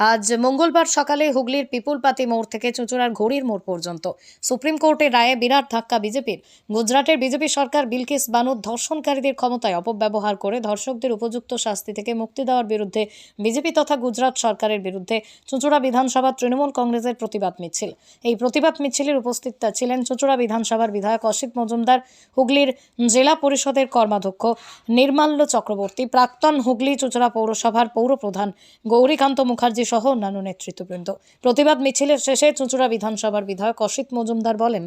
আজ মঙ্গলবার সকালে হুগলির পিপুলপাতি মোড় থেকে চুঁচুড়ার ঘড়ির মোড় পর্যন্ত সুপ্রিম কোর্টের রায়ে বিরাট ধাক্কা বিজেপির। গুজরাটের বিজেপি সরকার বিলকিস বানুর ধর্ষণকারীদের ক্ষমতায় অপব্যবহার করে ধর্ষকদের উপযুক্ত শাস্তি থেকে মুক্তি দেওয়ার বিরুদ্ধে বিজেপি তথা গুজরাট সরকারের বিরুদ্ধে চুঁচুড়া বিধানসভা তৃণমূল কংগ্রেসের প্রতিবাদ মিছিল। এই প্রতিবাদ মিছিলের উপস্থিত ছিলেন চুঁচুড়া বিধানসভার বিধায়ক অসিত মজুমদার, হুগলির জেলা পরিষদের কর্মাধ্যক্ষ নির্মাল্য চক্রবর্তী, প্রাক্তন হুগলি চুঁচুড়া পৌরসভার পৌরপ্রধান গৌরীকান্ত মুখার্জি সহ অন্যান্য নেতৃত্ববৃন্দ প্রতিবাদ মিছিলের শেষে চুঁচুড়া বিধানসভার বিধায়ক অসিত মজুমদার বলেন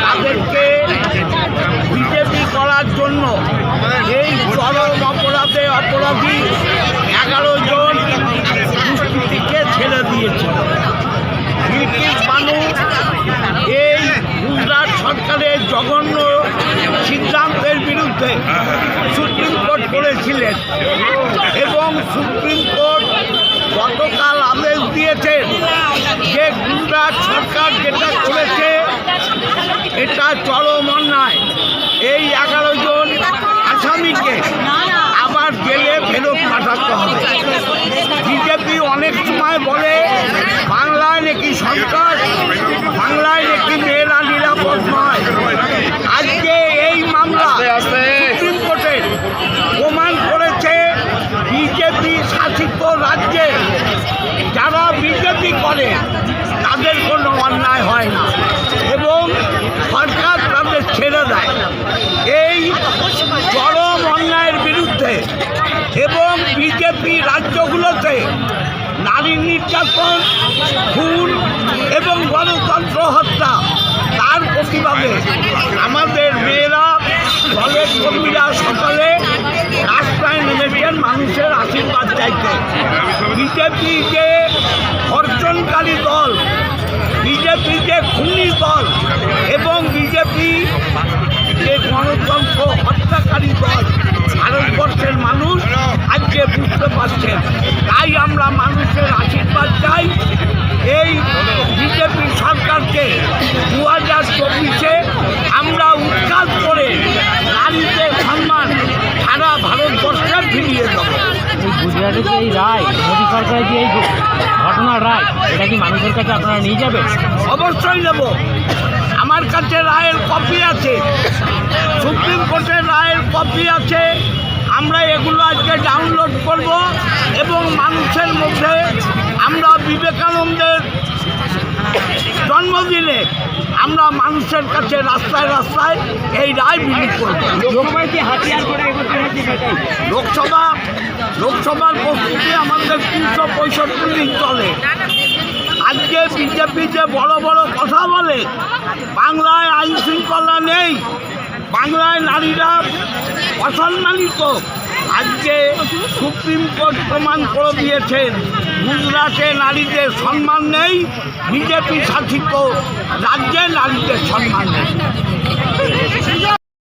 তাদেরকে বিজেপি করার জন্য এই চরম অপরাধে অপরাধী এগারো জন দুষ্কৃতীকে ছেড়ে দিয়েছিল বানু এই গুজরাট সরকারের জঘন্য সিদ্ধান্তের বিরুদ্ধে সুপ্রিম করেছিলেন এবং সুপ্রিম কোর্ট গতকাল আদেশ দিয়েছেন যে গুজরাট সরকার যেটা করেছে, এটা চরম অন্যায় এই এগারো জন আসামিকে আবার জেলে ফেরত পাঠাতে হবে বিজেপি অনেক সময় বলে বাংলায় নাকি সরকার বাংলায় নাকি মেয়েরা নিরাপদ নয় আজকে এই মামলা সুপ্রিম কোর্টে প্রমাণ করেছে বিজেপি শাসিত রাজ্যে যারা বিজেপি করে, তাদের কোনো অন্যায় হয় না। এবং সরকার তাদের ছেড়ে দেয়। এই চরম অন্যায়ের বিরুদ্ধে এবং বিজেপি রাজ্যগুলোতে নারী নির্যাতন, খুন এবং গণতন্ত্র হত্যা, তার প্রতিবাদে বিজেপি যে ধর্ষণকারী দল বিজেপি যে খুনি দল এবং বিজেপি যে গণতন্ত্র হত্যাকারী দল ভারতবর্ষের মানুষ আজকে বুঝতে পারছেন। তাই আমরা মানুষের আশীর্বাদ চাই। এই বিজেপি সরকারকে দু হাজার চব্বিশে আমরা উৎখাত করে নারীদের সম্মান সারা ভারতবর্ষে ফিরিয়ে দেবো। যে এই রায় সরকারের যে এই ঘটনার রায় এটা কি মানুষের কাছে আপনারা নিয়ে যাবেন? অবশ্যই নেব। আমার কাছে রায়ের কপি আছে। সুপ্রিম কোর্টের রায়ের কপি আছে। আমরা এগুলো আজকে ডাউনলোড করব এবং মানুষের মধ্যে আমরা বিবেকানন্দের জন্মদিনে আমরা মানুষের কাছে রাস্তায় রাস্তায় এই রায় বিলি করব। লোকসভায় লোকসভা লোকসভার প্রস্তুতি আমাদের তিনশো পঁয়ষট্টি দিন চলে। আজকে বিজেপি যে বড় বড় কথা বলে, বাংলায় আইন শৃঙ্খলা নেই, বাংলায় নারীরা অসম্মানিত। আজকে সুপ্রিম কোর্ট প্রমাণ করে দিয়েছেন, গুজরাটে নারীদের সম্মান নেই বিজেপি শাসিত রাজ্যে নারীদের সম্মান নেই।